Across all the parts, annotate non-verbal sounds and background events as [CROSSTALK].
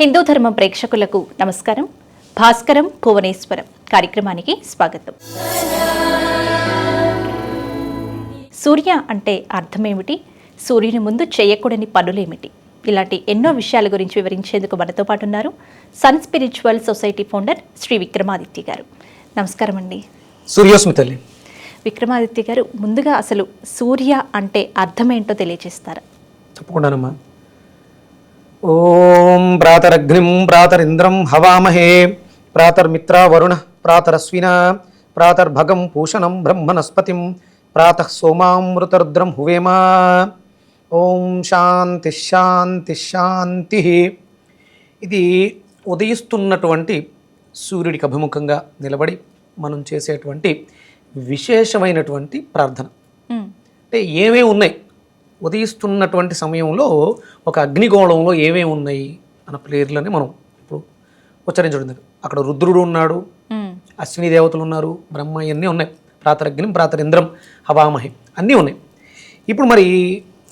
హిందూ ధర్మం ప్రేక్షకులకు నమస్కారం. భాస్కరం భువనేశ్వరం కార్యక్రమానికి స్వాగతం. సూర్య అంటే అర్థమేమిటి? సూర్యుని ముందు చేయకూడని పనులేమిటి? ఇలాంటి ఎన్నో విషయాల గురించి వివరించేందుకు మనతో పాటు ఉన్నారు sun spiritual society founder Shri Vikramaditya గారు. నమస్కారం అండి. సూర్యోస్మి తల్లి. విక్రమాదిత్య గారు ముందుగా అసలు సూర్య అంటే అర్థమేంటో తెలియజేస్తారా తప్పకుండానమ్మా. ఓం ప్రాతరగ్నిం ప్రాతరింద్రం హవామహే ప్రాతర్మిత్ర వరుణ ప్రాతరశ్విన ప్రాతర్భగం పూషణం బ్రహ్మణస్పతిం ప్రాతః సోమామృతరుద్రం హువేమా ఓం శాంతి శాంతి శాంతి ఇది ఉదయిస్తున్నటువంటి సూర్యుడికి అభిముఖంగా నిలబడి మనం చేసేటువంటి విశేషమైనటువంటి ప్రార్థన. అంటే ఏమేమి ఉన్నాయి ఉదయిస్తున్నటువంటి సమయంలో ఒక అగ్నిగోళంలో ఏమేమి ఉన్నాయి అన్న పేర్లని మనం ఇప్పుడు ఉచ్చరించడం అక్కడ రుద్రుడు ఉన్నాడు అశ్విని దేవతలు ఉన్నారు బ్రహ్మ ఇవన్నీ ఉన్నాయి. ప్రాతరగ్ని ప్రాతరింద్రం హవామహి అన్నీ ఉన్నాయి. ఇప్పుడు మరి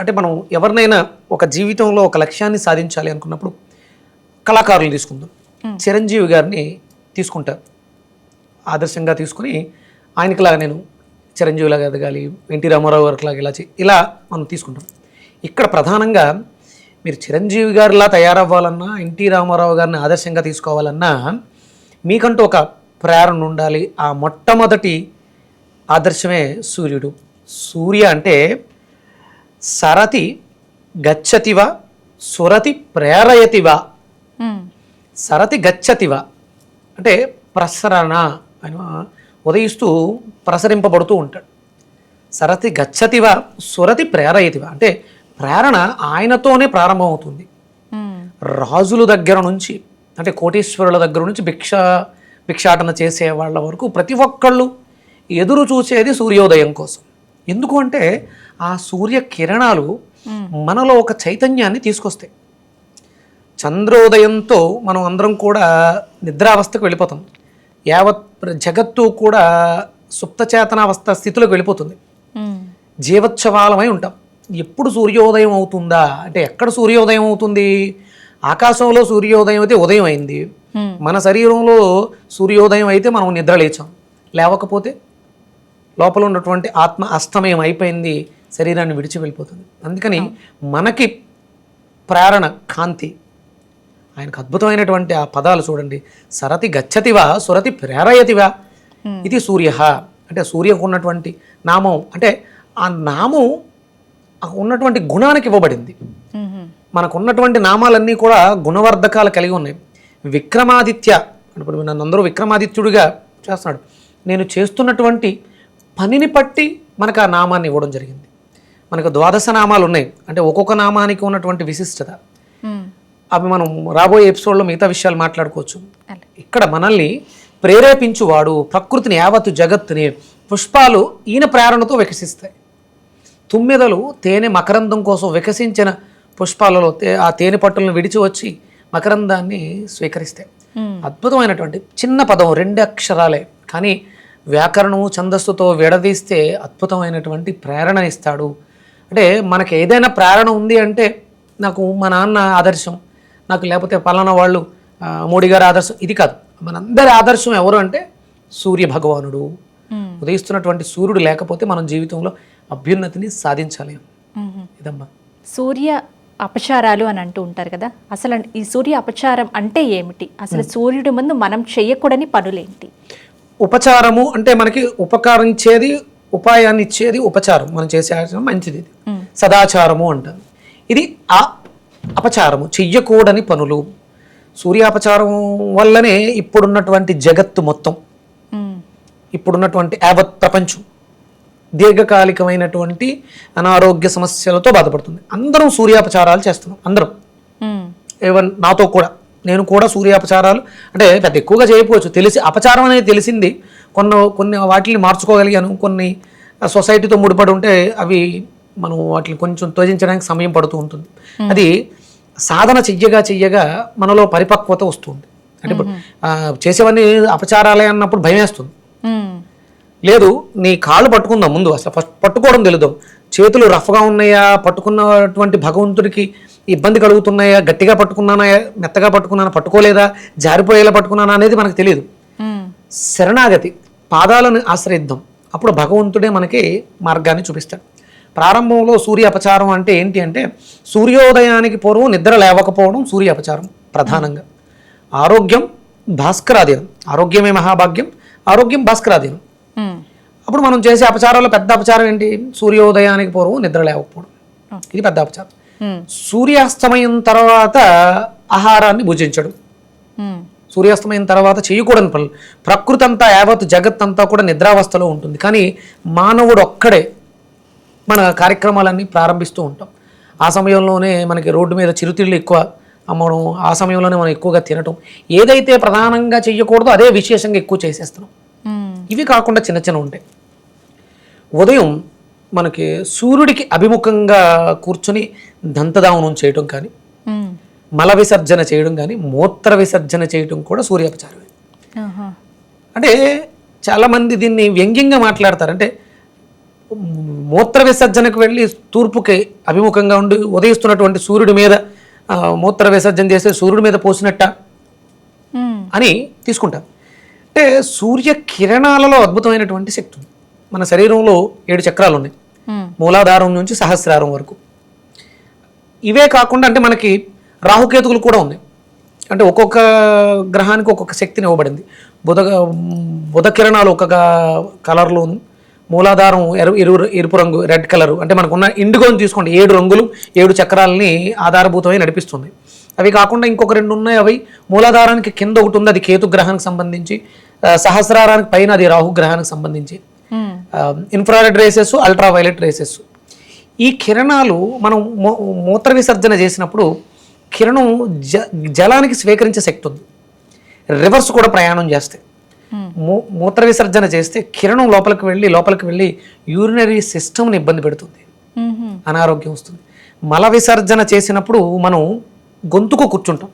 అంటే మనం ఎవరినైనా ఒక జీవితంలో ఒక లక్ష్యాన్ని సాధించాలి అనుకున్నప్పుడు కళాకారులు తీసుకుందాం. చిరంజీవి గారిని తీసుకుంటారు. ఆదర్శంగా తీసుకుని ఆయనకిలాగా నేను చిరంజీవిలాగా ఎదగాలి ఎన్టీ రామారావు గారిలాగా ఇలా చే- ఇలా మనం తీసుకుంటాం. ఇక్కడ ప్రధానంగా మీరు చిరంజీవి గారిలా తయారవ్వాలన్నా ఎన్టీ రామారావు గారిని ఆదర్శంగా తీసుకోవాలన్నా మీకంటూ ఒక ప్రేరణ ఉండాలి. ఆ మొట్టమొదటి ఆదర్శమే సూర్యుడు. సూర్య అంటే సరతి గచ్చతివా సురతి ప్రేరయతివా. సరతి గచ్చతివ అంటే ప్రసరణ ఆయన ఉదయిస్తూ ప్రసరింపబడుతూ ఉంటాడు. సరతి గచ్చతివ సురతి ప్రేరయతివ. అంటే ప్రేరణ ఆయనతోనే ప్రారంభమవుతుంది. రాజుల దగ్గర నుంచి అంటే కోటీశ్వరుల దగ్గర నుంచి భిక్ష భిక్షాటన చేసే వాళ్ళ వరకు ప్రతి ఒక్కళ్ళు ఎదురు చూసేది సూర్యోదయం కోసం. ఎందుకు అంటే ఆ సూర్య కిరణాలు మనలో ఒక చైతన్యాన్ని తీసుకొస్తాయి. చంద్రోదయంతో మనం అందరం కూడా నిద్రావస్థకు వెళ్ళిపోతాం. యావత్ జగత్తు కూడా సుప్తచేతనావస్థ స్థితిలోకి వెళ్ళిపోతుంది. జీవోత్సవాలమై ఉంటాం. ఎప్పుడు సూర్యోదయం అవుతుందా? అంటే ఎక్కడ సూర్యోదయం అవుతుంది? ఆకాశంలో సూర్యోదయం అయితే ఉదయం అయింది. మన శరీరంలో సూర్యోదయం అయితే మనం నిద్ర లేచాం. లేవకపోతే లోపల ఉన్నటువంటి ఆత్మ అస్తమయం అయిపోయింది. శరీరాన్ని విడిచి వెళ్ళిపోతుంది. అందుకని మనకి ప్రేరణ కాంతి ఆయనకు అద్భుతమైనటువంటి ఆ పదాలు చూడండి. సరతి గచ్చతివా సురతి ప్రేరయతివా. ఇది సూర్య. అంటే సూర్యకు ఉన్నటువంటి నామం అంటే ఆ నామం ఉన్నటువంటి గుణానికి ఇవ్వబడింది. మనకు ఉన్నటువంటి నామాలన్నీ కూడా గుణవర్ధకాలు కలిగి ఉన్నాయి. విక్రమాదిత్య ఇప్పుడు నన్ను అందరూ విక్రమాదిత్యుడిగా చేస్తున్నాడు. నేను చేస్తున్నటువంటి పనిని బట్టి మనకు ఆ నామాన్ని ఇవ్వడం జరిగింది. మనకు ద్వాదశ నామాలు ఉన్నాయి. అంటే ఒక్కొక్క నామానికి ఉన్నటువంటి విశిష్టత. అవి మనం రాబోయే ఎపిసోడ్లో మిగతా విషయాలు మాట్లాడుకోవచ్చు. ఇక్కడ మనల్ని ప్రేరేపించువాడు ప్రకృతిని యావత్తు జగత్తుని పుష్పాలు ఈయన ప్రేరణతో వికసిస్తాయి. తుమ్మెదలు తేనె మకరందం కోసం వికసించిన పుష్పాలలో తే- ఆ తేనె పట్టులను విడిచి వచ్చి మకరందాన్ని స్వీకరిస్తాయి. అద్భుతమైనటువంటి చిన్న పదం రెండు అక్షరాలే కానీ వ్యాకరణము ఛందస్సుతో విడదీస్తే అద్భుతమైనటువంటి ప్రేరణ ఇస్తాడు. అంటే మనకి ఏదైనా ప్రేరణ ఉంది అంటే నాకు మా నాన్న ఆదర్శం. నాకు లేకపోతే పలానా వాళ్ళు మోడీ గారి ఆదర్శం ఇది కాదు. మనందరి ఆదర్శం ఎవరు అంటే సూర్య భగవానుడు. ఉదయిస్తున్నటువంటి సూర్యుడు లేకపోతే మనం జీవితంలో అభ్యున్నతిని సాధించాలి. ఇదమ్మా. సూర్య అపచారాలు అని అంటూ ఉంటారు కదా. అసలు ఈ సూర్య అపచారం అంటే ఏమిటి? అసలు సూర్యుడి ముందు మనం చేయకూడని పనులేంటి? ఉపచారము అంటే మనకి ఉపకరించేది ఉపాయాన్ని ఇచ్చేది ఉపచారం. మనం చేసే ఆచరణ మంచిది సదాచారము అంటారు. ఇది ఆ అపచారము చెయ్యకూడని పనులు. సూర్యాపచారం వల్లనే ఇప్పుడున్నటువంటి జగత్తు మొత్తం. ఇప్పుడున్నటువంటి యావత్ ప్రపంచం దీర్ఘకాలికమైనటువంటి అనారోగ్య సమస్యలతో బాధపడుతుంది. అందరం సూర్యాపచారాలు చేస్తున్నాం. అందరం. ఈవెన్ నాతో కూడా. నేను కూడా సూర్యాపచారాలు అంటే పెద్ద ఎక్కువగా చేయకపోవచ్చు. తెలిసి అపచారం అనేది తెలిసింది. కొన్ని కొన్ని వాటిని మార్చుకోగలిగాను. కొన్ని సొసైటీతో ముడిపడి ఉంటే అవి మనం వాటిని కొంచెం త్వజించడానికి సమయం పడుతూ ఉంటుంది. అది సాధన చెయ్యగా చెయ్యగా మనలో పరిపక్వత వస్తుంది. అంటే ఇప్పుడు చేసేవన్నీ అపచారాలే అన్నప్పుడు భయం వేస్తుంది లేదు నీ కాళ్ళు పట్టుకుందాం ముందు. అసలు ఫస్ట్ పట్టుకోవడం తెలుద్దాం చేతులు రఫ్గా ఉన్నాయా? పట్టుకున్నటువంటి భగవంతుడికి ఇబ్బంది కలుగుతున్నాయా? గట్టిగా పట్టుకున్నానా? మెత్తగా పట్టుకున్నానా? పట్టుకోలేదా? జారిపోయేలా పట్టుకున్నానా అనేది మనకు తెలియదు. శరణాగతి పాదాలను ఆశ్రయిద్దాం. అప్పుడు భగవంతుడే మనకి మార్గాన్ని చూపిస్తాడు. ప్రారంభంలో సూర్య అపచారం అంటే ఏంటి అంటే సూర్యోదయానికి పూర్వం నిద్ర లేవకపోవడం సూర్య అపచారం ప్రధానంగా. ఆరోగ్యం భాస్కరాధీనం. ఆరోగ్యమే మహాభాగ్యం. ఆరోగ్యం భాస్కరాధీనం. అప్పుడు మనం చేసే అపచారాల్లో పెద్ద అపచారం ఏంటి? సూర్యోదయానికి పూర్వం నిద్ర లేవకపోవడం. ఇది పెద్ద అపచారం. సూర్యాస్తమయం తర్వాత ఆహారాన్ని భుజించడం. సూర్యాస్తమయం తర్వాత చేయకూడని పనులు. ప్రకృతి అంతా యావత్ జగత్ అంతా కూడా నిద్రావస్థలో ఉంటుంది. కానీ మానవుడు ఒక్కడే మన కార్యక్రమాలన్నీ ప్రారంభిస్తూ ఉంటాం ఆ సమయంలోనే మనకి రోడ్డు మీద చిరుతిళ్ళు ఎక్కువ అమ్మడం ఆ సమయంలోనే మనం ఎక్కువగా తినటం ఏదైతే ప్రధానంగా చెయ్యకూడదో అదే విశేషంగా ఎక్కువ చేసేస్తున్నాం. ఇవి కాకుండా చిన్న చిన్న ఉంటాయి ఉదయం మనకి సూర్యుడికి అభిముఖంగా కూర్చొని దంతదావనం చేయటం కానీ. మల విసర్జన చేయడం కానీ మూత్ర విసర్జన చేయడం కూడా సూర్యాపచారమే. అంటే చాలామంది దీన్ని వ్యంగ్యంగా మాట్లాడతారు అంటే మూత్ర విసర్జనకు వెళ్ళి తూర్పుకి అభిముఖంగా ఉండి ఉదయిస్తున్నటువంటి సూర్యుడి మీద మూత్ర విసర్జన చేస్తే సూర్యుడి మీద పోసినట్ట. అని తీసుకుంటారు అంటే సూర్య కిరణాలలో అద్భుతమైనటువంటి శక్తి ఉంది. మన శరీరంలో ఏడు చక్రాలు ఉన్నాయి. మూలాధారం నుంచి సహస్రారం వరకు. ఇవే కాకుండా అంటే మనకి రాహుకేతువులు కూడా ఉన్నాయి. అంటే ఒక్కొక్క గ్రహానికి ఒక్కొక్క శక్తిని ఇవ్వబడింది. బుధ బుధ కిరణాలు ఒక్కొక్క కలర్లో ఉంది. మూలాధారం ఎరు ఎరుపు రంగు రెడ్ కలర్ అంటే మనకున్న ఇండిగోని తీసుకోండి. ఏడు రంగులు ఏడు చక్రాలని ఆధారభూతమై నడిపిస్తుంది. అవి కాకుండా ఇంకొక రెండు ఉన్నాయి. అవి మూలాధారానికి కింద ఒకటి ఉంది. అది కేతు గ్రహానికి సంబంధించి సహస్రారానికి పైన అది రాహు గ్రహానికి సంబంధించి. Infrared rays ultra violet rays. ఈ కిరణాలు మనం మూ- మూత్ర విసర్జన చేసినప్పుడు కిరణం జ జలానికి స్వీకరించే శక్తి ఉంది. రివర్స్ కూడా ప్రయాణం చేస్తాయి. మూత్ర విసర్జన చేస్తే కిరణం లోపలికి వెళ్ళి లోపలికి వెళ్ళి యూరినరీ సిస్టమ్ని ఇబ్బంది పెడుతుంది. అనారోగ్యం వస్తుంది మల విసర్జన చేసినప్పుడు మనం గొంతుకు కూర్చుంటాం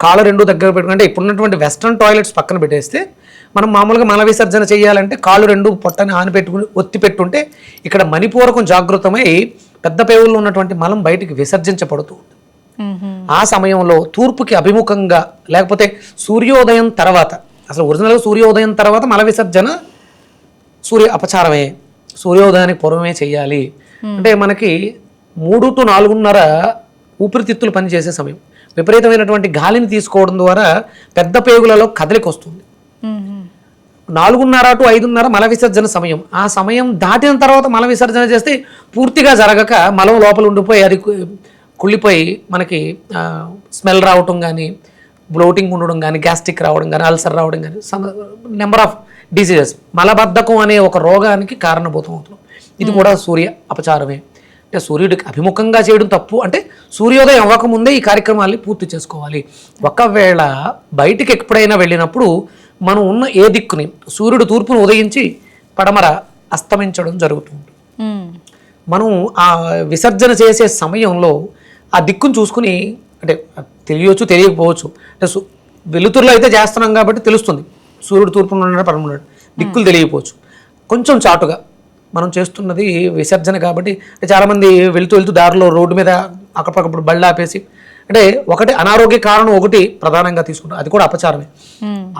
కాళ్ళు రెండు దగ్గర పెట్టుకుంటే ఇప్పుడున్నటువంటి వెస్ట్రన్ టాయిలెట్స్ పక్కన పెట్టేస్తే మనం మామూలుగా మల విసర్జన చేయాలంటే కాళ్ళు రెండు పొట్టని ఆని పెట్టుకుని ఒత్తి పెట్టుంటే ఇక్కడ మణిపూరకం జాగృతమై పెద్ద పేవుల్లో ఉన్నటువంటి మలం బయటికి విసర్జించబడుతూ ఉంటుంది. ఆ సమయంలో తూర్పుకి అభిముఖంగా లేకపోతే సూర్యోదయం తర్వాత అసలు ఒరిజినల్గా సూర్యోదయం తర్వాత మల విసర్జన సూర్య అపచారమే సూర్యోదయానికి పూర్వమే చేయాలి అంటే మనకి మూడు టు నాలుగున్నర ఊపిరితిత్తులు పనిచేసే సమయం. విపరీతమైనటువంటి గాలిని తీసుకోవడం ద్వారా పెద్ద పేగులలో కదలిక వస్తుంది. నాలుగున్నర టు ఐదున్నర మల విసర్జన సమయం. ఆ సమయం దాటిన తర్వాత మల విసర్జన చేస్తే పూర్తిగా జరగక మలం లోపల ఉండిపోయి అది కుళ్ళిపోయి మనకి స్మెల్ రావటం కానీ బ్లోటింగ్ ఉండడం కానీ గ్యాస్ట్రిక్ రావడం కానీ అల్సర్ రావడం కానీ సమ నెంబర్ ఆఫ్ డిసీజెస్ మలబద్ధకం అనే ఒక రోగానికి కారణభూతం అవుతున్నాం. ఇది కూడా సూర్య అపచారమే. అంటే సూర్యుడికి అభిముఖంగా చేయడం తప్పు అంటే సూర్యోదయం అవ్వకముందే ఈ కార్యక్రమాల్ని పూర్తి చేసుకోవాలి. ఒకవేళ బయటికి ఎప్పుడైనా వెళ్ళినప్పుడు మనం ఉన్న ఏ దిక్కుని సూర్యుడు తూర్పును ఉదయించి పడమర అస్తమించడం జరుగుతుంది. మ్మ్. మనం ఆ విసర్జన చేసే సమయంలో ఆ దిక్కును చూసుకుని అంటే తెలియవచ్చు తెలియకపోవచ్చు. అంటే వెలుతురులో అయితే చేస్తున్నాం కాబట్టి తెలుస్తుంది. సూర్యుడు తూర్పున ఉన్నాడు పడమర ఉన్నాడు. దిక్కులు తెలియకపోవచ్చు. కొంచెం చాటుగా మనం చేస్తున్నది విసర్జన కాబట్టి అంటే చాలామంది వెళ్తూ వెళ్తూ దారిలో రోడ్డు మీద అక్కడప్పుడు బళ్ళు ఆపేసి అంటే ఒకటి అనారోగ్య కారణం ఒకటి ప్రధానంగా తీసుకుంటాం. అది కూడా అపచారమే.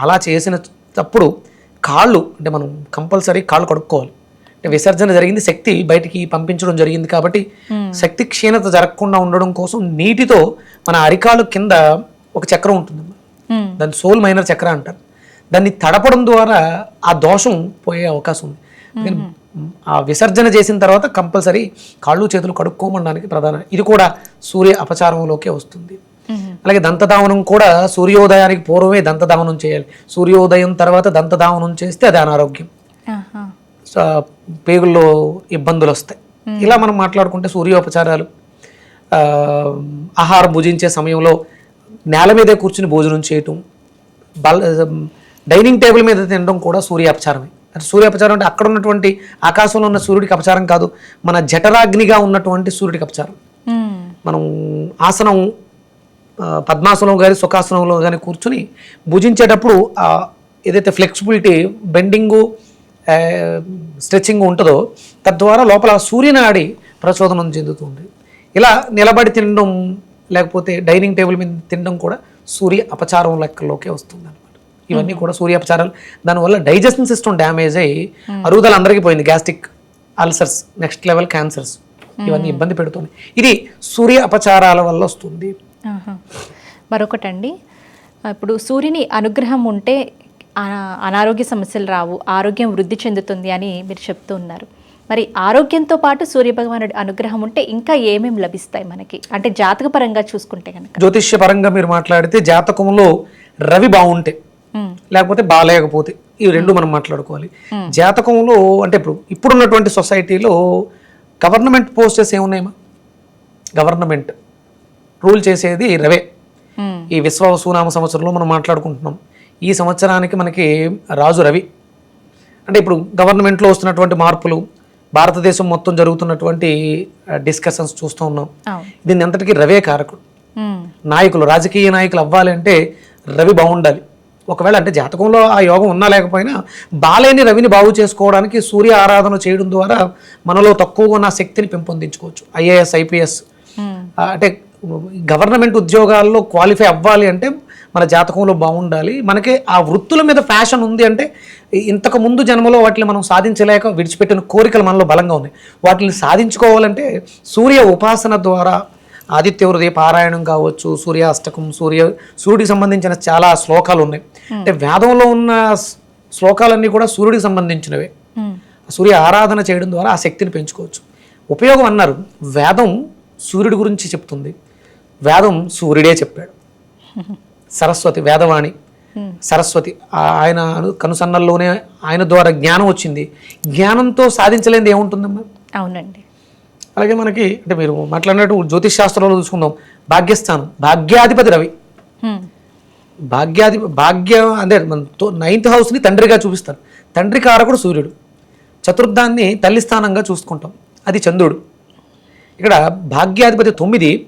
అలా చేసిన తప్పుడు కాళ్ళు అంటే మనం కంపల్సరీ కాళ్ళు కడుక్కోవాలి. అంటే విసర్జన జరిగింది శక్తి బయటికి పంపించడం జరిగింది కాబట్టి శక్తి క్షీణత జరగకుండా ఉండడం కోసం నీటితో మన అరికాలు కింద ఒక చక్రం ఉంటుంది. మ్మ్. దాన్ని సోల్ మైనర్ చక్ర అంటారు. దాన్ని తడపడం ద్వారా ఆ దోషం పోయే అవకాశం ఉంది. అందుకని ఆ విసర్జన చేసిన తర్వాత కంపల్సరీ కాళ్ళు చేతులు కడుక్కోమనడానికి ప్రధాన ఇది కూడా సూర్య అపచారంలోకే వస్తుంది. అలాగే దంతధావనం కూడా సూర్యోదయానికి పూర్వమే దంతధావనం చేయాలి. సూర్యోదయం తర్వాత దంతధావనం చేస్తే అది అనారోగ్యం. పేగుల్లో ఇబ్బందులు వస్తాయి ఇలా మనం మాట్లాడుకుంటే సూర్యోపచారాలు ఆహారం భుజించే సమయంలో నేల మీదే కూర్చుని భోజనం చేయటం బల్ డైనింగ్ టేబుల్ మీద తినడం కూడా సూర్య అపచారమే అంటే సూర్య అపచారం అంటే అక్కడ ఉన్నటువంటి ఆకాశంలో ఉన్న సూర్యుడికి అపచారం కాదు మన జఠరాగ్నిగా ఉన్నటువంటి సూర్యుడికి అపచారం. మనం ఆసనం పద్మాసనం కానీ సుఖాసనంలో కానీ కూర్చుని భుజించేటప్పుడు ఏదైతే ఫ్లెక్సిబిలిటీ బెండింగు స్ట్రెచ్చింగ్ ఉంటుందో తద్వారా లోపల సూర్యనాడి ప్రచోదనం చెందుతుంది. ఇలా నిలబడి తినడం లేకపోతే డైనింగ్ టేబుల్ మీద తినడం కూడా సూర్య అపచారం లెక్కలోకే వస్తుంది అనమాట ఇవన్నీ కూడా సూర్య అపచారాలు. దానివల్ల డైజెషన్ సిస్టమ్ డ్యామేజ్ అయ్యి అరుగుదల అందరికీ పోయింది. Gastric ulcers next level cancers ఇవన్నీ ఇబ్బంది పెడుతుంది. ఇది సూర్య అపచారాల వల్ల వస్తుంది. మరొకటండి. ఇప్పుడు సూర్యుని అనుగ్రహం ఉంటే అనారోగ్య సమస్యలు రావు ఆరోగ్యం వృద్ధి చెందుతుంది అని మీరు చెప్తూ ఉన్నారు. మరి ఆరోగ్యంతో పాటు సూర్య భగవానుడి అనుగ్రహం ఉంటే ఇంకా ఏమేమి లభిస్తాయి మనకి? అంటే జాతక పరంగా చూసుకుంటే కనుక జ్యోతిష్య పరంగా మీరు మాట్లాడితే జాతకంలో రవి బాగుంటే లేకపోతే బాగాలేకపోతే ఇవి రెండు మనం మాట్లాడుకోవాలి. జాతకంలో అంటే ఇప్పుడు ఇప్పుడున్నటువంటి సొసైటీలో గవర్నమెంట్ పోస్టెస్ ఏమున్నాయమ్మా? గవర్నమెంట్ రూల్ చేసేది రవే. ఈ విశ్వవసునామ సంవత్సరంలో మనం మాట్లాడుకుంటున్నాం. ఈ సంవత్సరానికి మనకి రాజు రవి. అంటే ఇప్పుడు గవర్నమెంట్లో వస్తున్నటువంటి మార్పులు భారతదేశం మొత్తం జరుగుతున్నటువంటి డిస్కషన్స్ చూస్తూ ఉన్నాం. దీన్ని అంతటికీ రవే కారకుడు. నాయకులు రాజకీయ నాయకులు అవ్వాలి అంటే రవి బాగుండాలి. ఒకవేళ అంటే జాతకంలో ఆ యోగం ఉన్నా లేకపోయినా బాలేని రవిని బాగు చేసుకోవడానికి సూర్య ఆరాధన చేయడం ద్వారా మనలో తక్కువగా ఉన్న శక్తిని పెంపొందించుకోవచ్చు. ఐఏఎస్ ఐపీఎస్ అంటే గవర్నమెంట్ ఉద్యోగాల్లో క్వాలిఫై అవ్వాలి అంటే మన జాతకంలో బాగుండాలి. మనకి ఆ వృత్తుల మీద ఫ్యాషన్ ఉంది అంటే ఇంతకు ముందు జన్మలో వాటిని మనం సాధించలేక విడిచిపెట్టిన కోరికలు మనలో బలంగా ఉన్నాయి. వాటిని సాధించుకోవాలంటే సూర్య ఉపాసన ద్వారా ఆదిత్య హృదయ పారాయణం కావచ్చు సూర్యాష్టకం సూర్య సూర్యుడికి సంబంధించిన చాలా శ్లోకాలు ఉన్నాయి. అంటే వేదంలో ఉన్న శ్లోకాలన్నీ కూడా సూర్యుడికి సంబంధించినవే. సూర్య ఆరాధన చేయడం ద్వారా ఆ శక్తిని పెంచుకోవచ్చు. ఉపయోగం అన్నారు. వేదం సూర్యుడి గురించి చెప్తుంది. వేదం సూర్యుడే చెప్పాడు. [LAUGHS] సరస్వతి వేదవాణి. సరస్వతి ఆయన అను- కనుసన్నల్లోనే ఆయన ద్వారా జ్ఞానం వచ్చింది. జ్ఞానంతో సాధించలేనిది ఏముంటుందమ్మా? అవునండి. అలాగే మనకి అంటే మీరు మాట్లాడినట్టు జ్యోతిష్ శాస్త్రంలో చూసుకుందాం. భాగ్యస్థానం. భాగ్యాధిపతి రవి. భాగ్యాధి భాగ్యం అంటే మన నైన్త్ హౌస్ని తండ్రిగా చూపిస్తారు. తండ్రి కారకుడు సూర్యుడు. చతుర్థాన్ని తల్లి స్థానంగా చూసుకుంటాం. అది చంద్రుడు. ఇక్కడ భాగ్యాధిపతి తొమ్మిది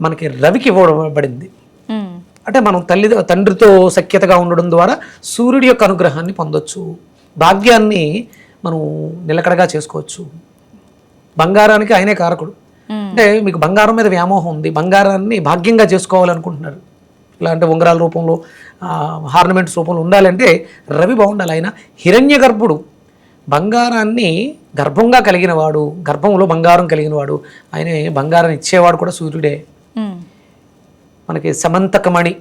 మనకి రవికి ఇవ్వబడింది. అంటే మనం తల్లి తండ్రితో సఖ్యతగా ఉండడం ద్వారా సూర్యుడి యొక్క అనుగ్రహాన్ని పొందొచ్చు. భాగ్యాన్ని మనం నిలకడగా చేసుకోవచ్చు. బంగారానికి ఆయనే కారకుడు. అంటే మీకు బంగారం మీద వ్యామోహం ఉంది. బంగారాన్ని భాగ్యంగా చేసుకోవాలనుకుంటున్నారు. ఇలా అంటే ఉంగరాల రూపంలో హార్నమెంట్స్ రూపంలో ఉండాలంటే రవి బాగుండాలి. ఆయన హిరణ్య గర్భుడు బంగారాన్ని గర్భంగా కలిగిన వాడు గర్భంలో బంగారం కలిగిన వాడు ఆయనే బంగారం ఇచ్చేవాడు కూడా సూర్యుడే. మనకి సమంతకమణి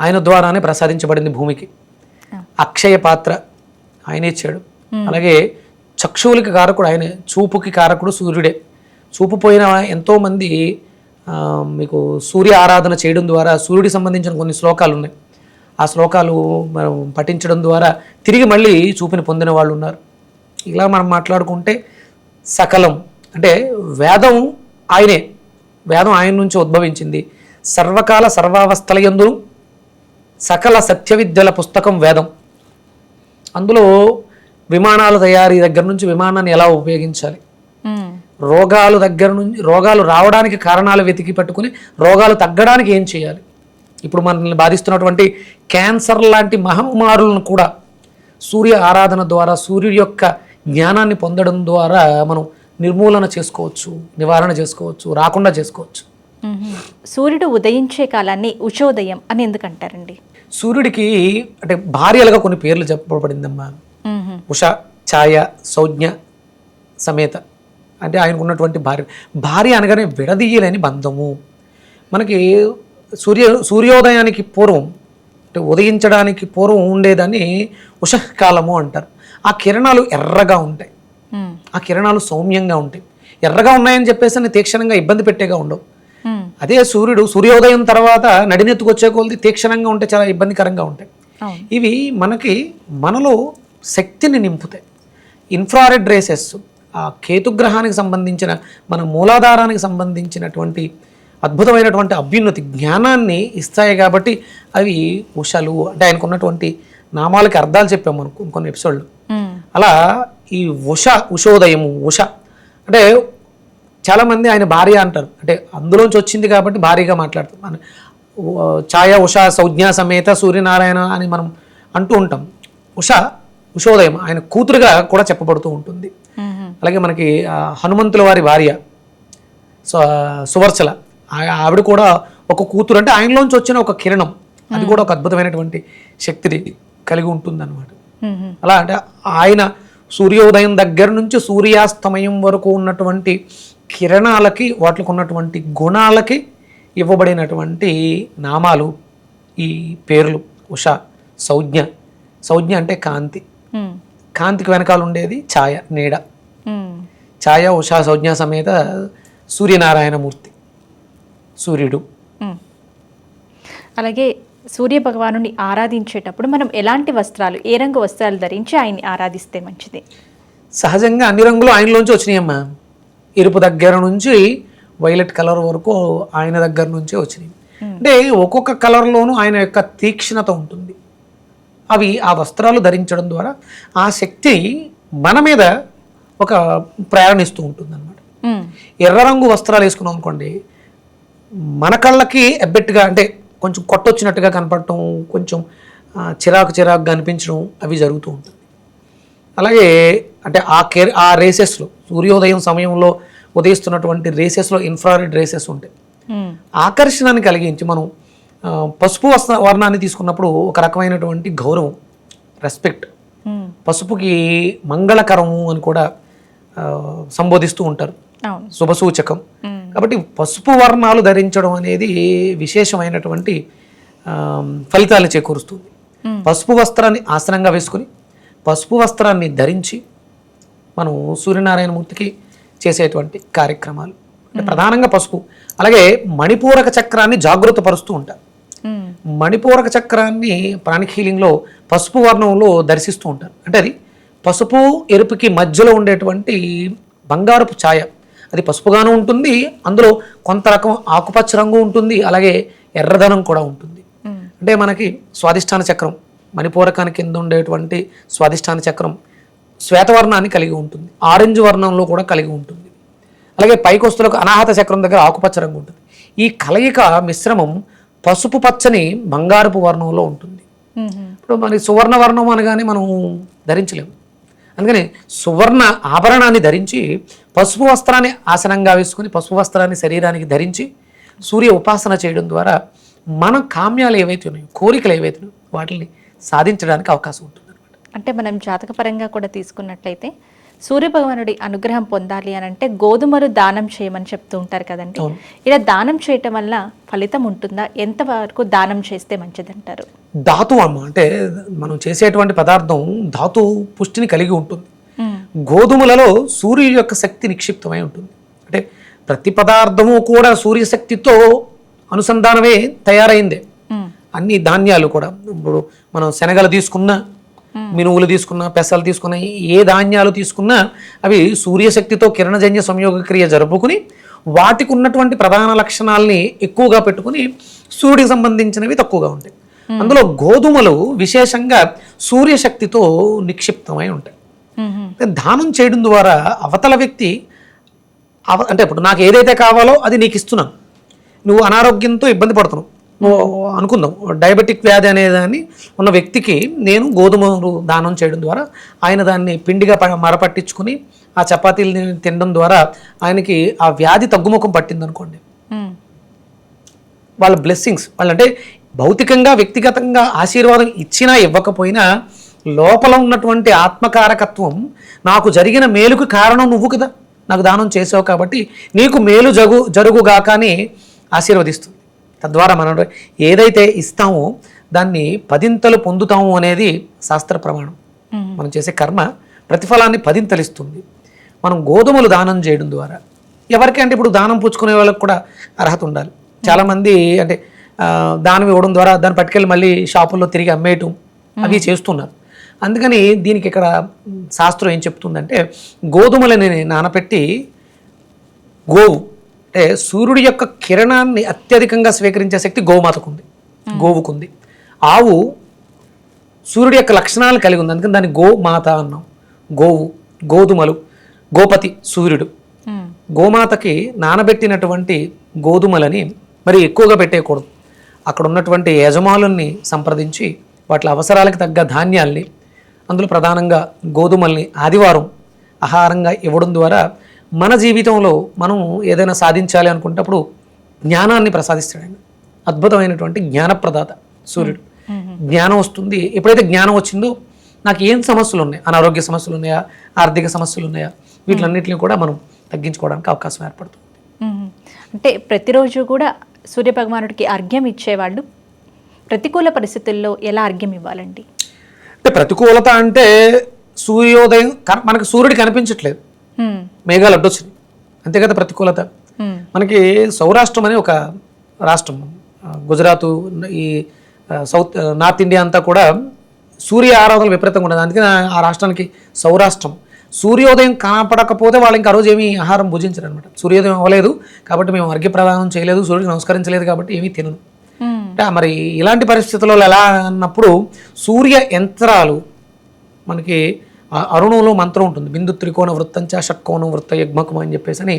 ఆయన ద్వారానే ప్రసాదించబడింది భూమికి. అక్షయ పాత్ర ఆయన ఇచ్చాడు. అలాగే చక్షువులకి కారకుడు ఆయనే చూపుకి కారకుడు సూర్యుడే. చూపు పోయిన ఎంతోమంది మీకు సూర్య ఆరాధన చేయడం ద్వారా సూర్యుడికి సంబంధించిన కొన్ని శ్లోకాలు ఉన్నాయి. ఆ శ్లోకాలు మనం పఠించడం ద్వారా తిరిగి మళ్ళీ చూపుని పొందిన వాళ్ళు ఉన్నారు. ఇలా మనం మాట్లాడుకుంటే సకలం అంటే వేదం ఆయనే వేదం ఆయన నుంచి ఉద్భవించింది. సర్వకాల సర్వావస్థల యందు సకల సత్య విద్యల పుస్తకం వేదం. అందులో విమానాల తయారీ దగ్గర నుంచి విమానాన్ని ఎలా ఉపయోగించాలి? రోగాలు దగ్గర నుంచి రోగాలు రావడానికి కారణాలు వెతికి పట్టుకుని రోగాలు తగ్గడానికి ఏం చేయాలి? ఇప్పుడు మనల్ని బాధిస్తున్నటువంటి క్యాన్సర్ లాంటి మహమ్మారులను కూడా సూర్య ఆరాధన ద్వారా సూర్యుడి యొక్క జ్ఞానాన్ని పొందడం ద్వారా మనం నిర్మూలన చేసుకోవచ్చు నివారణ చేసుకోవచ్చు రాకుండా చేసుకోవచ్చు. సూర్యుడు ఉదయించే కాలాన్ని ఉషోదయం అని ఎందుకు అంటారండి సూర్యుడికి అంటే భార్యలుగా కొన్ని పేర్లు చెప్పబడిందమ్మా. ఉష ఛాయ సౌజ్ఞ సమేత. అంటే ఆయనకు ఉన్నటువంటి భార్య. భార్య అనగానే విడదీయలేని బంధము. మనకి సూర్య సూర్యోదయానికి పూర్వం అంటే ఉదయించడానికి పూర్వం ఉండేదాన్ని ఉషకాలము అంటారు. ఆ కిరణాలు ఎర్రగా ఉంటాయి. ఆ కిరణాలు సౌమ్యంగా ఉంటాయి. ఎర్రగా ఉన్నాయని చెప్పేసి అని తీక్షణంగా ఇబ్బంది పెట్టేగా ఉండవు. అదే సూర్యుడు సూర్యోదయం తర్వాత నడినెత్తుకొచ్చే కొలది తీక్షణంగా ఉంటే చాలా ఇబ్బందికరంగా ఉంటాయి. ఇవి మనకి మనలో శక్తిని నింపుతాయి. ఇన్ఫ్రారెడ్ రేసెస్ ఆ కేతుగ్రహానికి సంబంధించిన మన మూలాధారానికి సంబంధించినటువంటి అద్భుతమైనటువంటి అభ్యున్నతి జ్ఞానాన్ని ఇస్తాయి కాబట్టి అవి ఉషలు అంటే ఆయనకు ఉన్నటువంటి నామాలకి అర్థాలు చెప్పాము మనం కొన్ని- కొన్ని ఎపిసోడ్లు అలా ఈ ఉష ఉషోదయము ఉష అంటే చాలామంది ఆయన భార్య అంటారు. అంటే అందులోంచి వచ్చింది కాబట్టి భార్యగా మాట్లాడతాం ఛాయ ఉష సంజ్ఞా సమేత సూర్యనారాయణ అని మనం అంటూ ఉంటాం. ఉష ఉషోదయం ఆయన కూతురుగా కూడా చెప్పబడుతూ ఉంటుంది. అలాగే మనకి హనుమంతుల వారి భార్య సో సువర్చల ఆవిడ కూడా ఒక కూతురు. అంటే ఆయనలోంచి వచ్చిన ఒక కిరణం. అది కూడా ఒక అద్భుతమైనటువంటి శక్తిని కలిగి ఉంటుంది అనమాట. అలా అంటే ఆయన సూర్యోదయం దగ్గర నుంచి సూర్యాస్తమయం వరకు ఉన్నటువంటి కిరణాలకి వాటికి ఉన్నటువంటి గుణాలకి ఇవ్వబడినటువంటి నామాలు ఈ పేర్లు. ఉష సౌజ్ఞ. సౌజ్ఞ అంటే కాంతి. కాంతికి వెనకాల ఉండేది ఛాయ నీడ. ఛాయ ఉషా సంజ్ఞ సమేత సూర్యనారాయణమూర్తి. సూర్యుడు. అలాగే సూర్య భగవానుని ఆరాధించేటప్పుడు మనం ఎలాంటి వస్త్రాలు ఏ రంగు వస్త్రాలు ధరించి ఆయన్ని ఆరాధిస్తే మంచిది? సహజంగా అన్ని రంగులు ఆయనలోంచి వచ్చినాయమ్మా. ఎరుపు దగ్గర నుంచి వైలెట్ కలర్ వరకు ఆయన దగ్గర నుంచే వచ్చినాయి. అంటే ఒక్కొక్క కలర్లోనూ ఆయన యొక్క తీక్షణత ఉంటుంది. అవి ఆ వస్త్రాలు ధరించడం ద్వారా ఆ శక్తి మన మీద ఒక ప్రయాణిస్తూ ఉంటుంది అనమాట మ్మ్. ఎర్ర రంగు వస్త్రాలు వేసుకున్నాం అనుకోండి మన కళ్ళకి ఎబ్బెట్టుగా అంటే కొంచెం కొట్టొచ్చినట్టుగా కనపడటం కొంచెం చిరాకు చిరాకుగా అనిపించడం అవి జరుగుతూ ఉంటుంది. అలాగే అంటే ఆ కే ఆ రేసెస్లో సూర్యోదయం సమయంలో ఉదయిస్తున్నటువంటి రేసెస్లో ఇన్ఫ్రారెడ్ రేసెస్ ఉంటాయి మ్మ్. ఆకర్షణని కలిగించి మనం పసుపు వస్త్ర వర్ణాన్ని తీసుకున్నప్పుడు ఒక రకమైనటువంటి గౌరవం రెస్పెక్ట్ మ్మ్. పసుపుకి మంగళకరము అని కూడా సంబోధిస్తూ ఉంటారు అవును శుభసూచకం మ్మ్. కాబట్టి పసుపు వర్ణాలు ధరించడం అనేది విశేషమైనటువంటి ఫలితాలు చేకూరుస్తుంది. పసుపు వస్త్రాన్ని ఆసనంగా వేసుకుని పసుపు వస్త్రాన్ని ధరించి మనం సూర్యనారాయణమూర్తికి చేసేటువంటి కార్యక్రమాలు. అంటే ప్రధానంగా పసుపు. అలాగే మణిపూరక చక్రాన్ని జాగృతపరుస్తూ ఉంటారు. మ్మ్. మణిపూరక చక్రాన్ని ప్రాణిక్ హీలింగ్లో పసుపు వర్ణంలో దర్శిస్తూ ఉంటారు. అంటే అది పసుపు ఎరుపుకి మధ్యలో ఉండేటువంటి బంగారపు ఛాయ. అది పసుపుగాను ఉంటుంది అందులో కొంత రకం ఆకుపచ్చ రంగు ఉంటుంది అలాగే ఎర్రదనం కూడా ఉంటుంది. అంటే మనకి స్వాదిష్టాన చక్రం మణిపూరకానికి కింద ఉండేటువంటి స్వాదిష్టాన చక్రం శ్వేతవర్ణాన్ని కలిగి ఉంటుంది. ఆరెంజ్ వర్ణంలో కూడా కలిగి ఉంటుంది. అలాగే పైకొస్తులకు అనాహత చక్రం దగ్గర ఆకుపచ్చ రంగు ఉంటుంది. ఈ కలయిక మిశ్రమం పసుపు పచ్చని బంగారపు వర్ణంలో ఉంటుంది. ఇప్పుడు మరి సువర్ణ వర్ణం అనగానే మనం ధరించలేము. అందుకని సువర్ణ ఆభరణాన్ని ధరించి పసుపు వస్త్రాన్ని ఆసనంగా వేసుకుని పసుపు వస్త్రాన్ని శరీరానికి ధరించి సూర్య ఉపాసన చేయడం ద్వారా మన కామ్యాలు ఏవైతే ఉన్నాయో కోరికలు ఏవైతే ఉన్నాయో వాటిని సాధించడానికి అవకాశం ఉంటుంది. అంటే మనం జాతకపరంగా కూడా తీసుకున్నట్లయితే సూర్యభగవానుడి అనుగ్రహం పొందాలి అని అంటే గోధుమలు దానం చేయమని చెప్తూ ఉంటారు కదండి. ఇలా దానం చేయటం వల్ల ఫలితం ఉంటుందా? ఎంతవరకు దానం చేస్తే మంచిదంటారు? ధాతు అమ్మ అంటే మనం చేసేటువంటి పదార్థం ధాతు పుష్టిని కలిగి ఉంటుంది. గోధుమలలో సూర్యుడి యొక్క శక్తి నిక్షిప్తమై ఉంటుంది. అంటే ప్రతి పదార్థము కూడా సూర్యశక్తితో అనుసంధానమే తయారైందే. అన్ని ధాన్యాలు కూడా. ఇప్పుడు మనం శనగలు తీసుకున్నా మినువులు తీసుకున్నా పెసలు తీసుకున్నా ఏ ధాన్యాలు తీసుకున్నా అవి సూర్యశక్తితో కిరణజన్య సంయోగ క్రియ జరుపుకుని వాటికి ఉన్నటువంటి ప్రధాన లక్షణాలని ఎక్కువగా పెట్టుకుని సూర్యుడికి సంబంధించినవి తక్కువగా ఉంటాయి. అందులో గోధుమలు విశేషంగా సూర్యశక్తితో నిక్షిప్తమై ఉంటాయి. మ్మ్. దానం చేయడం ద్వారా అవతల వ్యక్తి అవ అంటే ఇప్పుడు నాకు ఏదైతే కావాలో అది నీకు ఇస్తున్నాను. నువ్వు అనారోగ్యంతో ఇబ్బంది పడుతున్నావు. అనుకుందాం. డయాబెటిక్ వ్యాధి అనేదాన్ని ఉన్న వ్యక్తికి నేను గోధుమలు దానం చేయడం ద్వారా ఆయన దాన్ని పిండిగా మరపట్టించుకుని ఆ చపాతీలని తినడం ద్వారా ఆయనకి ఆ వ్యాధి తగ్గుముఖం పట్టింది అనుకోండి. వాళ్ళ బ్లెస్సింగ్స్ వాళ్ళంటే భౌతికంగా వ్యక్తిగతంగా ఆశీర్వాదం ఇచ్చినా ఇవ్వకపోయినా లోపల ఉన్నటువంటి ఆత్మకారకత్వం నాకు జరిగిన మేలుకు కారణం నువ్వు కదా. నాకు దానం చేసావు కాబట్టి నీకు మేలు జగు జరుగుగాక అని ఆశీర్వదిస్తుంది. తద్వారా మనం ఏదైతే ఇస్తామో దాన్ని పదింతలు పొందుతాము అనేది శాస్త్ర ప్రమాణం. మనం చేసే కర్మ ప్రతిఫలాన్ని పదింతలిస్తుంది. మనం గోధుమలు దానం చేయడం ద్వారా. ఎవరికి అంటే ఇప్పుడు దానం పుచ్చుకునే వాళ్ళకి కూడా అర్హత ఉండాలి. చాలామంది అంటే దానం ఇవ్వడం ద్వారా దాన్ని పట్టుకెళ్ళి మళ్ళీ షాపుల్లో తిరిగి అమ్మేయటం అవి చేస్తున్నారు. అందుకని దీనికి ఇక్కడ శాస్త్రం ఏం చెప్తుందంటే గోధుమలని నానపెట్టి గోవు అంటే సూర్యుడి యొక్క కిరణాన్ని అత్యధికంగా స్వీకరించే శక్తి గోమాతకు ఉంది గోవుకుంది. ఆవు సూర్యుడి యొక్క లక్షణాలు కలిగి ఉంది. అందుకని దాన్ని గోమాత అన్నాం. గోవు గోధుమలు గోపతి సూర్యుడు. గోమాతకి నానబెట్టినటువంటి గోధుమలని మరి ఎక్కువగా పెట్టేయకూడదు. అక్కడ ఉన్నటువంటి యజమానుల్ని సంప్రదించి వాటి అవసరాలకు తగ్గ ధాన్యాల్ని అందులో ప్రధానంగా గోధుమల్ని ఆదివారం ఆహారంగా ఇవ్వడం ద్వారా మన జీవితంలో మనం ఏదైనా సాధించాలి అనుకున్నప్పుడు జ్ఞానాన్ని ప్రసాదిస్తాడు ఆయన. అద్భుతమైనటువంటి జ్ఞానప్రదాత సూర్యుడు. జ్ఞానం వస్తుంది. ఎప్పుడైతే జ్ఞానం వచ్చిందో నాకు ఏం సమస్యలు ఉన్నాయి? అనారోగ్య సమస్యలు ఉన్నాయా? ఆర్థిక సమస్యలు ఉన్నాయా? వీటిలన్నింటినీ కూడా మనం తగ్గించుకోవడానికి అవకాశం ఏర్పడుతుంది. అంటే ప్రతిరోజు కూడా సూర్య భగవానుడికి అర్ఘ్యం ఇచ్చేవాళ్ళు ప్రతికూల పరిస్థితుల్లో ఎలా అర్ఘ్యం ఇవ్వాలండి? అంటే ప్రతికూలత అంటే సూర్యోదయం మనకు సూర్యుడు కనిపించట్లేదు. మేఘాలు అడ్డొచ్చినాయి. అంతే కదా ప్రతికూలత. మనకి సౌరాష్ట్రం అనే ఒక రాష్ట్రం గుజరాత్ ఈ సౌత్ నార్త్ ఇండియా అంతా కూడా సూర్య ఆరాధనలు విపరీతంగా ఉండదు. అందుకని ఆ- రాష్ట్రానికి సౌరాష్ట్రం. సూర్యోదయం కనపడకపోతే వాళ్ళు ఇంకా రోజు ఏమీ ఆహారం భుజించరు అనమాట సూర్యోదయం అవ్వలేదు కాబట్టి మేము అర్ఘ్య ప్రదానం చేయలేదు సూర్యుడికి నమస్కరించలేదు కాబట్టి ఏమీ తినను. మరి ఇలాంటి పరిస్థితుల్లో ఎలా అన్నప్పుడు సూర్య యంత్రాలు మనకి అరుణంలో మంత్రం ఉంటుంది. బిందు త్రికోణ వృత్తంచ షట్కోణ వృత్త యగ్మకం అని చెప్పేసి అని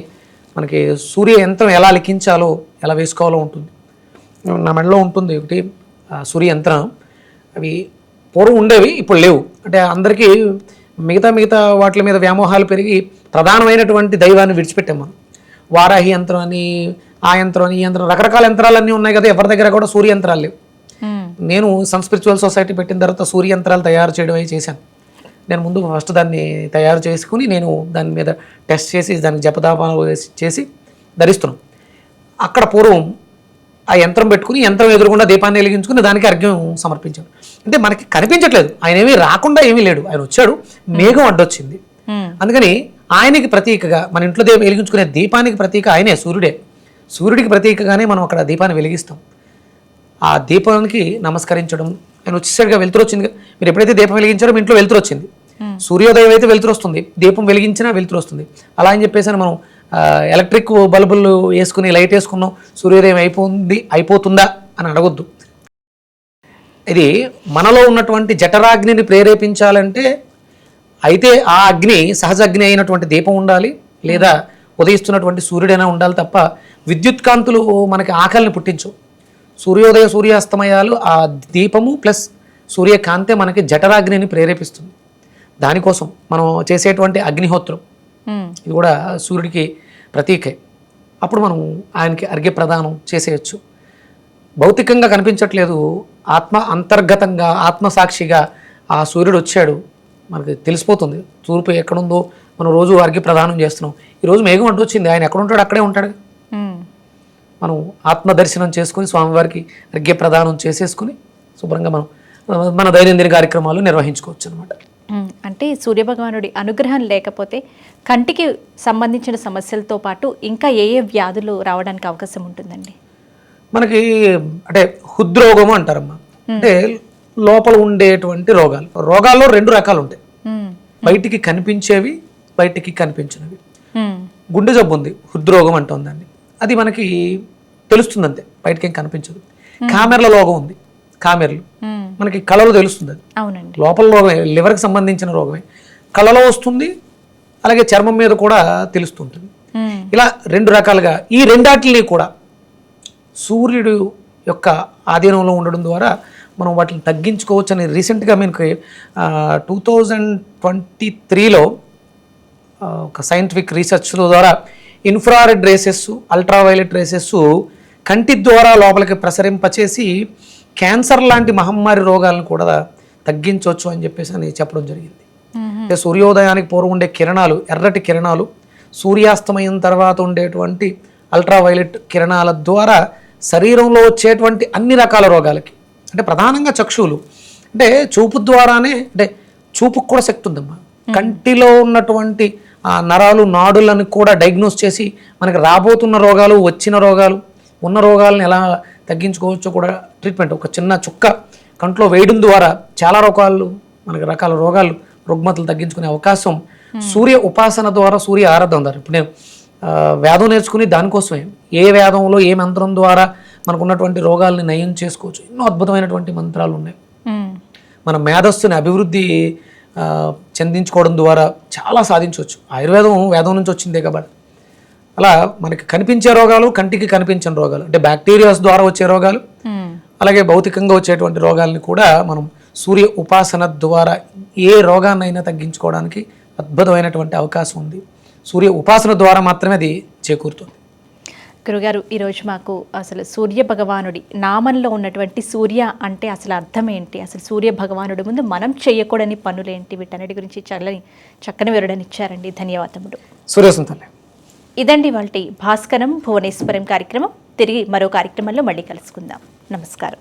మనకి సూర్య యంత్రం ఎలా లిఖించాలో ఎలా వేసుకోవాలో ఉంటుంది. నా మెడలో ఉంటుంది ఒకటి సూర్య యంత్రం. అవి పూర్వం ఉండేవి ఇప్పుడు లేవు. అంటే అందరికీ మిగతా మిగతా వాటి మీద వ్యామోహాలు పెరిగి ప్రధానమైనటువంటి దైవాన్ని విడిచిపెట్టాం మనం. వారాహి యంత్రం అని ఆ యంత్రం అని ఈ యంత్రం రకరకాల యంత్రాలన్నీ ఉన్నాయి కదా ఎవరి దగ్గర కూడా సూర్య యంత్రాలు లేవు. నేను సన్ స్పిరిచువల్ సొసైటీ పెట్టిన తర్వాత సూర్య యంత్రాలు తయారు చేయడం చేశాను. నేను ముందు ఫస్ట్ దాన్ని తయారు చేసుకుని నేను దాని మీద టెస్ట్ చేసి దానికి జపదాపాలు వేసి- చేసి ధరిస్తున్నాం. అక్కడ పూర్వం ఆ యంత్రం పెట్టుకుని యంత్రం ఎదురుకుండా దీపాన్ని వెలిగించుకుని దానికి అర్ఘ్యం సమర్పించాను అంటే మనకి కనిపించట్లేదు. ఆయన ఏమీ రాకుండా ఏమీ లేడు. ఆయన వచ్చాడు మేఘం అడ్డొచ్చింది. అందుకని ఆయనకి ప్రతీకగా మన ఇంట్లో దీపం వెలిగించుకునే దీపానికి ప్రతీక ఆయనే సూర్యుడే. సూర్యుడికి ప్రతీకగానే మనం అక్కడ దీపాన్ని వెలిగిస్తాం. ఆ దీపానికి నమస్కరించడం ఆయన వచ్చేసాడుగా వెలుతురు వచ్చింది. మీరు ఎప్పుడైతే దీపం వెలిగించారో మీ ఇంట్లో వెలుతురు వచ్చింది. సూర్యోదయం అయితే వెలుతురు వస్తుంది. దీపం వెలిగించినా వెలుతురు వస్తుంది. అలా అని చెప్పేసి మనం ఎలక్ట్రిక్ బల్బులు వేసుకుని లైట్ వేసుకున్నాం. సూర్యోదయం అయిపోతుంది అయిపోతుందా అని అడగొద్దు. ఇది మనలో ఉన్నటువంటి జఠరాగ్నిని ప్రేరేపించాలంటే అయితే ఆ అగ్ని సహజ అగ్ని అయినటువంటి దీపం ఉండాలి. లేదా ఉదయిస్తున్నటువంటి సూర్యుడైనా ఉండాలి తప్ప విద్యుత్ కాంతులు మనకి ఆకలిని పుట్టించు సూర్యోదయ సూర్యాస్తమయాలు ఆ దీపము ప్లస్ సూర్యకాంతే మనకి జఠరాగ్నిని ప్రేరేపిస్తుంది. దానికోసం మనం చేసేటువంటి అగ్నిహోత్రం. ఇది కూడా సూర్యుడికి ప్రతీకే. అప్పుడు మనం ఆయనకి అర్ఘ్య ప్రదానం చేసేయచ్చు. భౌతికంగా కనిపించట్లేదు. ఆత్మ అంతర్గతంగా ఆత్మసాక్షిగా ఆ సూర్యుడు వచ్చాడు. మనకి తెలిసిపోతుంది. తూర్పు ఎక్కడుందో మనం రోజు అర్ఘ్య ప్రదానం చేస్తున్నాం. ఈరోజు మేఘం అంటూ వచ్చింది. ఆయన ఎక్కడ ఉంటాడు అక్కడే ఉంటాడు. మనం ఆత్మ దర్శనం చేసుకుని స్వామివారికి అర్ఘ్య ప్రదానం చేసేసుకుని శుభ్రంగా మనం మన దైనందిన కార్యక్రమాలు నిర్వహించుకోవచ్చు అనమాట. అంటే సూర్యభగవానుడి అనుగ్రహం లేకపోతే కంటికి సంబంధించిన సమస్యలతో పాటు ఇంకా ఏ ఏ వ్యాధులు రావడానికి అవకాశం ఉంటుందండి? మనకి అంటే హృద్రోగము అంటారమ్మా. అంటే లోపల ఉండేటువంటి రోగాలు. రోగాల్లో రెండు రకాలు ఉంటాయి. బయటికి కనిపించేవి బయటికి కనిపించినవి. గుండె జబ్బు ఉంది హృద్రోగం అంటుంది దాన్ని అది మనకి తెలుస్తుంది అంతే బయటికి ఏం కనిపించదు కామెర్ల రోగం ఉంది కామెర్లు. మనకి కళలో తెలుస్తుంది అది. అవునండి. లోపల రోగమే లివర్కి సంబంధించిన రోగమే. కళలో వస్తుంది అలాగే చర్మం మీద కూడా తెలుస్తుంటుంది. ఇలా రెండు రకాలుగా ఈ రెండాటిని కూడా సూర్యుడు యొక్క ఆధీనంలో ఉండడం ద్వారా మనం వాటిని తగ్గించుకోవచ్చు అని రీసెంట్గా మీకు టూ థౌజండ్ ట్వంటీ త్రీలో ఒక సైంటిఫిక్ రీసెర్చ్ ద్వారా ఇన్ఫ్రారెడ్ రేసెస్ అల్ట్రావైలెట్ రేసెస్ కంటి ద్వారా లోపలికి ప్రసరింపచేసి క్యాన్సర్ లాంటి మహమ్మారి రోగాలను కూడా తగ్గించవచ్చు అని చెప్పేసి అని చెప్పడం జరిగింది. అంటే సూర్యోదయానికి పూర్వం ఉండే కిరణాలు ఎర్రటి కిరణాలు సూర్యాస్తమయం తర్వాత ఉండేటువంటి అల్ట్రావైలెట్ కిరణాల ద్వారా శరీరంలో వచ్చేటువంటి అన్ని రకాల రోగాలకి అంటే ప్రధానంగా చక్షువులు. అంటే చూపు ద్వారానే అంటే చూపుకు కూడా శక్తి ఉందమ్మా. కంటిలో ఉన్నటువంటి ఆ నరాలు నాడులను కూడా డయాగ్నోస్ చేసి మనకి రాబోతున్న రోగాలు వచ్చిన రోగాలు ఉన్న రోగాలను ఎలా తగ్గించుకోవచ్చో కూడా ట్రీట్మెంట్. ఒక చిన్న చుక్క కంట్లో వేయడం ద్వారా చాలా రోగాలు మనకి రకాల రోగాలు రుగ్మతలు తగ్గించుకునే అవకాశం. సూర్య ఉపాసన ద్వారా సూర్య ఆరాధన ద్వారా ఇప్పుడు నేను వేదం నేర్చుకుని దానికోసమే ఏ వేదంలో ఏ మంత్రం ద్వారా మనకు ఉన్నటువంటి రోగాల్ని నయం చేసుకోవచ్చు. ఎన్నో అద్భుతమైనటువంటి మంత్రాలు ఉన్నాయి. మన మేధస్సుని అభివృద్ధి చెందించుకోవడం ద్వారా చాలా సాధించవచ్చు. ఆయుర్వేదం వేదం నుంచి వచ్చిందే కాబట్టి. అలా మనకి కనిపించే రోగాలు కంటికి కనిపించని రోగాలు అంటే బ్యాక్టీరియాస్ ద్వారా వచ్చే రోగాలు. అలాగే భౌతికంగా వచ్చేటువంటి రోగాల్ని కూడా మనం సూర్య ఉపాసన ద్వారా ఏ రోగాన్నైనా తగ్గించుకోవడానికి అద్భుతమైనటువంటి అవకాశం ఉంది. సూర్య ఉపాసన ద్వారా మాత్రమే అది చేకూరుతుంది. గురుగారు ఈరోజు మాకు అసలు సూర్య భగవానుడి నామంలో ఉన్నటువంటి సూర్య అంటే అసలు అర్థం ఏంటి? అసలు సూర్య భగవానుడి ముందు మనం చేయకూడని పనులేంటి? వీటన్నిటి గురించి చల్లని చక్కని వివరణ ఇచ్చారండి. ధన్యవాదములు. సూర్యసంతలే ఇదండి వాళ్ళ భాస్కరం భువనేశ్వరం కార్యక్రమం. తిరిగి మరో కార్యక్రమంలో మళ్ళీ కలుసుకుందాం. నమస్కారం.